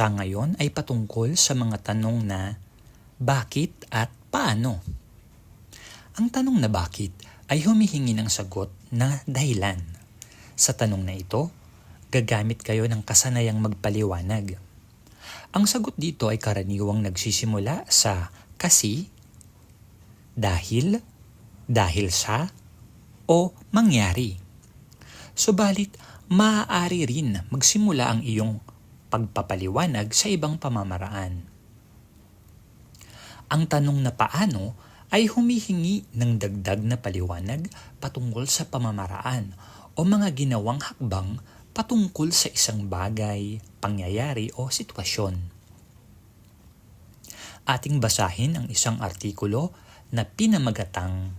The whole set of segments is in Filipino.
paksa ngayon ay patungkol sa mga tanong na bakit at paano. Ang tanong na bakit ay humihingi ng sagot na dahilan. Sa tanong na ito, gagamit kayo ng kasanayang magpaliwanag. Ang sagot dito ay karaniwang nagsisimula sa kasi, dahil, dahil sa, o mangyari. Subalit, maaari rin magsimula ang iyong pagpapaliwanag sa ibang pamamaraan. Ang tanong na paano ay humihingi ng dagdag na paliwanag patungkol sa pamamaraan o mga ginawang hakbang patungkol sa isang bagay, pangyayari o sitwasyon. Ating basahin ang isang artikulo na pinamagatang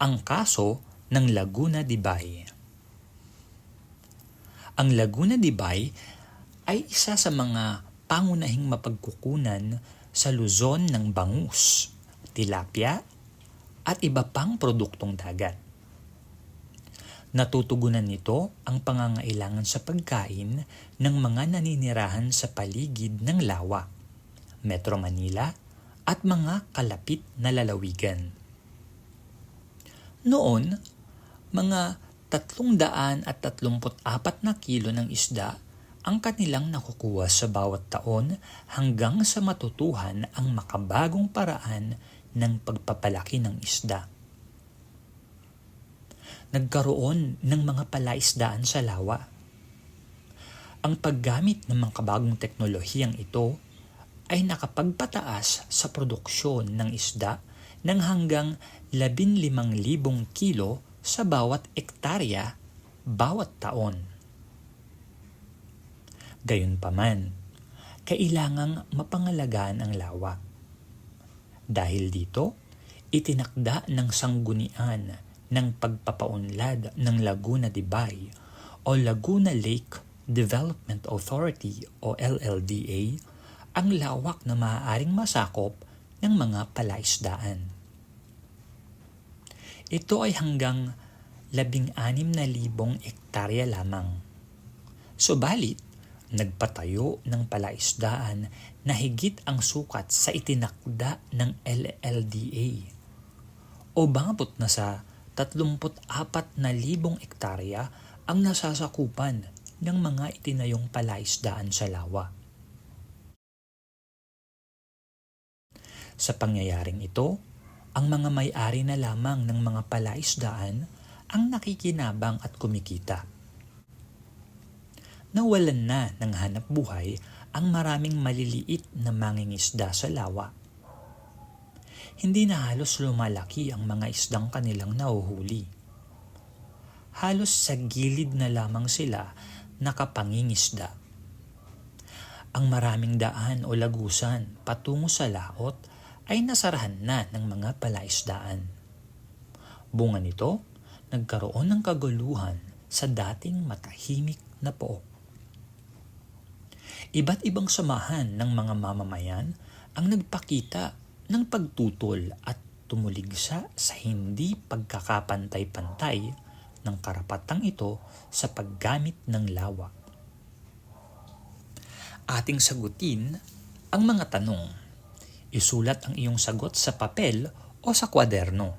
Ang Kaso ng Laguna de Bay. Ang Laguna de Bay ay isa sa mga pangunahing mapagkukunan sa Luzon ng bangus, tilapia, at iba pang produktong dagat. Natutugunan nito ang pangangailangan sa pagkain ng mga naninirahan sa paligid ng lawa, Metro Manila at mga kalapit na lalawigan. Noon, mga 334 na kilo ng isda ang kanilang nakukuha sa bawat taon hanggang sa matutuhan ang makabagong paraan ng pagpapalaki ng isda. Nagkaroon ng mga palaisdaan sa lawa. Ang paggamit ng mga kabagong teknolohiyang ito ay nakapagpataas sa produksyon ng isda ng hanggang 15,000 kilo sa bawat ektarya bawat taon. Gayunpaman, kailangang mapangalagaan ang lawa. Dahil dito, itinakda ng sanggunian ng pagpapaunlad ng Laguna de Bay o Laguna Lake Development Authority o LLDA ang lawak na maaaring masakop ng mga palaisdaan. Ito ay hanggang 16,000 ektarya lamang. Subalit, nagpatayo ng palaisdaan na higit ang sukat sa itinakda ng LLDA o bangabot na sa 34,000 ektarya ang nasasakupan ng mga itinayong palaisdaan sa lawa. Sa pangyayaring ito, ang mga may-ari na lamang ng mga palaisdaan ang nakikinabang at kumikita nawalan na ng hanap buhay ang maraming maliliit na mangingisda sa lawa. Hindi na halos lumalaki ang mga isdang kanilang nahuhuli. Halos sa gilid na lamang sila nakapangingisda. Ang maraming daan o lagusan patungo sa laot ay nasarahan na ng mga palaisdaan. Bunga nito, nagkaroon ng kaguluhan sa dating matahimik na pook. Iba't ibang samahan ng mga mamamayan ang nagpakita ng pagtutol at tumuligsa sa hindi pagkakapantay-pantay ng karapatang ito sa paggamit ng lawa. Ating sagutin ang mga tanong. Isulat ang iyong sagot sa papel o sa kwaderno.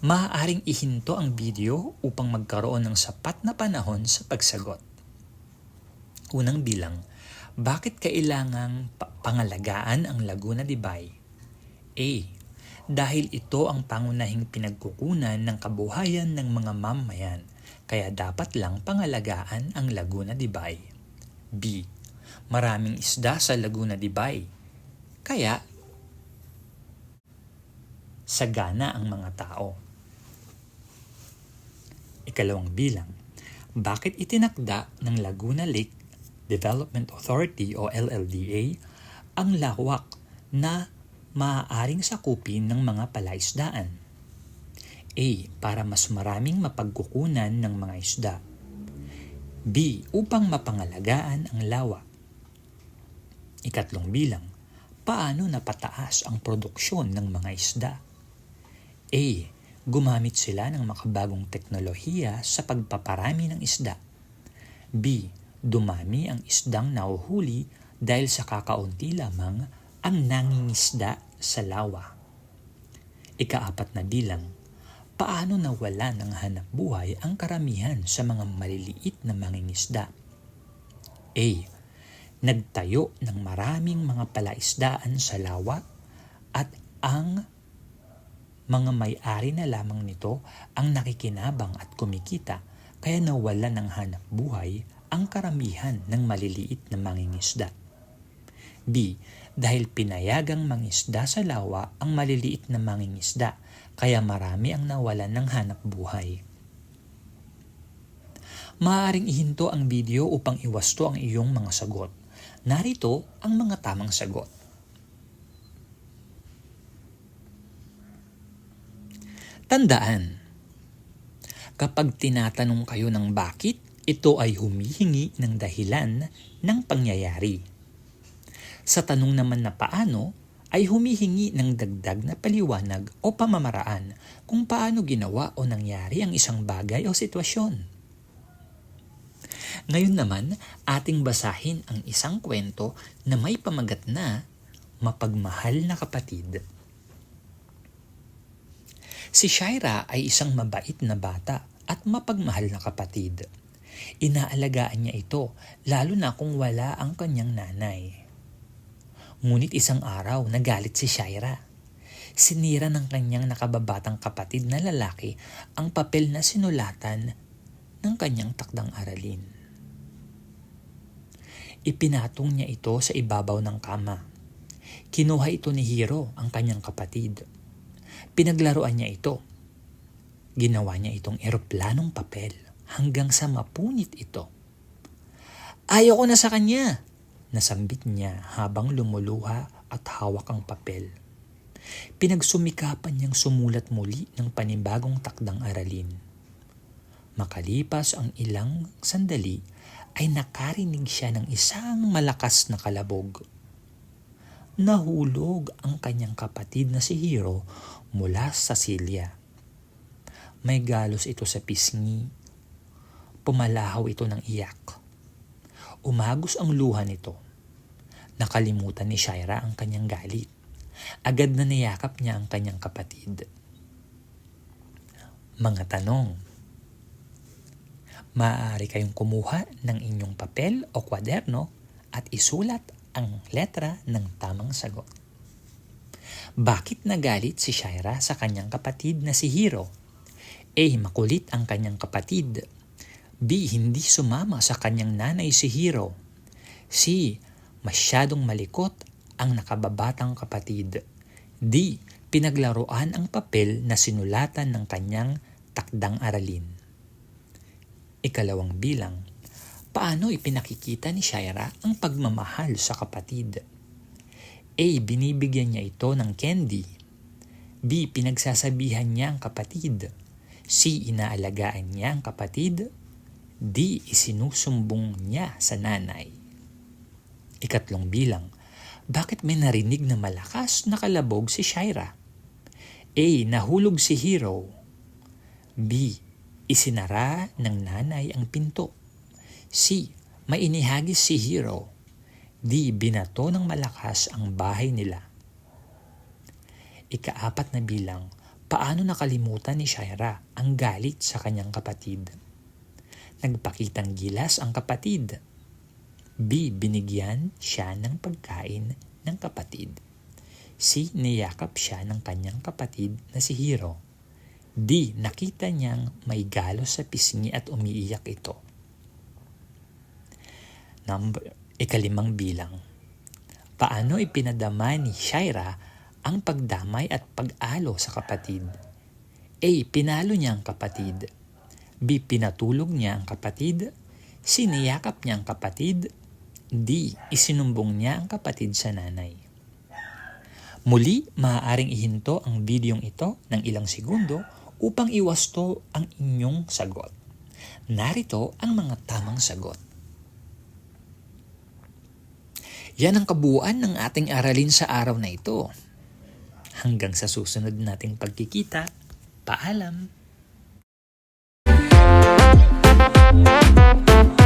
Maaaring ihinto ang video upang magkaroon ng sapat na panahon sa pagsagot. Unang bilang, bakit kailangang pangalagaan ang Laguna de Bay? A. Dahil ito ang pangunahing pinagkukunan ng kabuhayan ng mga mamamayan, kaya dapat lang pangalagaan ang Laguna de Bay. B. Maraming isda sa Laguna de Bay, kaya sagana ang mga tao. Ikalawang bilang, bakit itinakda ng Laguna Lake Development Authority o LLDA ang lawak na maaaring sakupin ng mga palaisdaan. A. Para mas maraming mapagkukunan ng mga isda. B. Upang mapangalagaan ang lawa. Ikatlong bilang, paano napataas ang produksyon ng mga isda? A. Gumamit sila ng makabagong teknolohiya sa pagpaparami ng isda. B dumami ang isdang nauhuli dahil sa kakaunti lamang ang nangingisda sa lawa. Ikaapat na bilang, paano nawala ng hanap buhay ang karamihan sa mga maliliit na mangingisda? A. Nagtayo ng maraming mga palaisdaan sa lawa at ang mga may-ari na lamang nito ang nakikinabang at kumikita kaya nawala ng hanap buhay ang karamihan ng maliliit na mangingisda. B. Dahil pinayagang mangisda sa lawa ang maliliit na mangingisda, kaya marami ang nawalan ng hanap buhay. Maaaring ihinto ang video upang iwasto ang iyong mga sagot. Narito ang mga tamang sagot. Tandaan, kapag tinatanong kayo ng bakit, ito ay humihingi ng dahilan ng pangyayari. Sa tanong naman na paano, ay humihingi ng dagdag na paliwanag o pamamaraan kung paano ginawa o nangyari ang isang bagay o sitwasyon. Ngayon naman, ating basahin ang isang kwento na may pamagat na mapagmahal na kapatid. Si Shaira ay isang mabait na bata at mapagmahal na kapatid. Inaalagaan niya ito lalo na kung wala ang kanyang nanay. Ngunit isang araw nagalit si Shaira. Sinira ng kanyang nakababatang kapatid na lalaki ang papel na sinulatan ng kanyang takdang aralin. Ipinatong niya ito sa ibabaw ng kama. Kinuha ito ni Hiro, ang kanyang kapatid. Pinaglaruan niya ito. Ginawa niya itong eroplanong papel hanggang sa mapunit ito. Ayaw ko na sa kanya, nasambit niya habang lumuluha at hawak ang papel. Pinagsumikapan niyang sumulat muli ng panibagong takdang aralin. Makalipas ang ilang sandali ay nakarinig siya ng isang malakas na kalabog. Nahulog ang kanyang kapatid na si Hiro mula sa silya. May galos ito sa pisngi. Pumalahaw ito ng iyak. Umagos ang luha nito. Nakalimutan ni Shaira ang kanyang galit. Agad na niyakap niya ang kanyang kapatid. Mga tanong. Maaari kayong kumuha ng inyong papel o kwaderno at isulat ang letra ng tamang sagot. Bakit nagalit si Shaira sa kanyang kapatid na si Hiro? A. Makulit ang kanyang kapatid. B. Hindi sumama sa kanyang nanay si Hiro. C. Masyadong malikot ang nakababatang kapatid. D. Pinaglaruan ang papel na sinulatan ng kanyang takdang aralin. Ikalawang bilang, paano ipinakikita ni Shaira ang pagmamahal sa kapatid? A. Binibigyan niya ito ng candy. B. Pinagsasabihan niya ang kapatid. C. Inaalagaan niya ang kapatid. D. Isinusumbong niya sa nanay. Ikatlong bilang, bakit may narinig na malakas na kalabog si Shaira? A. Nahulog si Hero. B. Isinara ng nanay ang pinto. C. May inihagis si Hero. D. Binato ng malakas ang bahay nila. Ikaapat na bilang, paano nakalimutan ni Shaira ang galit sa kanyang kapatid? Nagpakitang gilas ang kapatid. B. Binigyan siya ng pagkain ng kapatid. C. Niyakap siya ng kanyang kapatid na si Hiro. D. Nakita niyang may galos sa pisngi at umiiyak ito. Number, ikalimang bilang. Paano ipinadama ni Shaira ang pagdamay at pag-alo sa kapatid? A. Pinalo niya ang kapatid. B. Pinatulog niya ang kapatid. C. Niyakap niya ang kapatid. D. Isinumbong niya ang kapatid sa nanay. Muli, maaaring ihinto ang videong ito ng ilang segundo upang iwasto ang inyong sagot. Narito ang mga tamang sagot. Yan ang kabuuan ng ating aralin sa araw na ito. Hanggang sa susunod nating pagkikita, paalam! Thank you.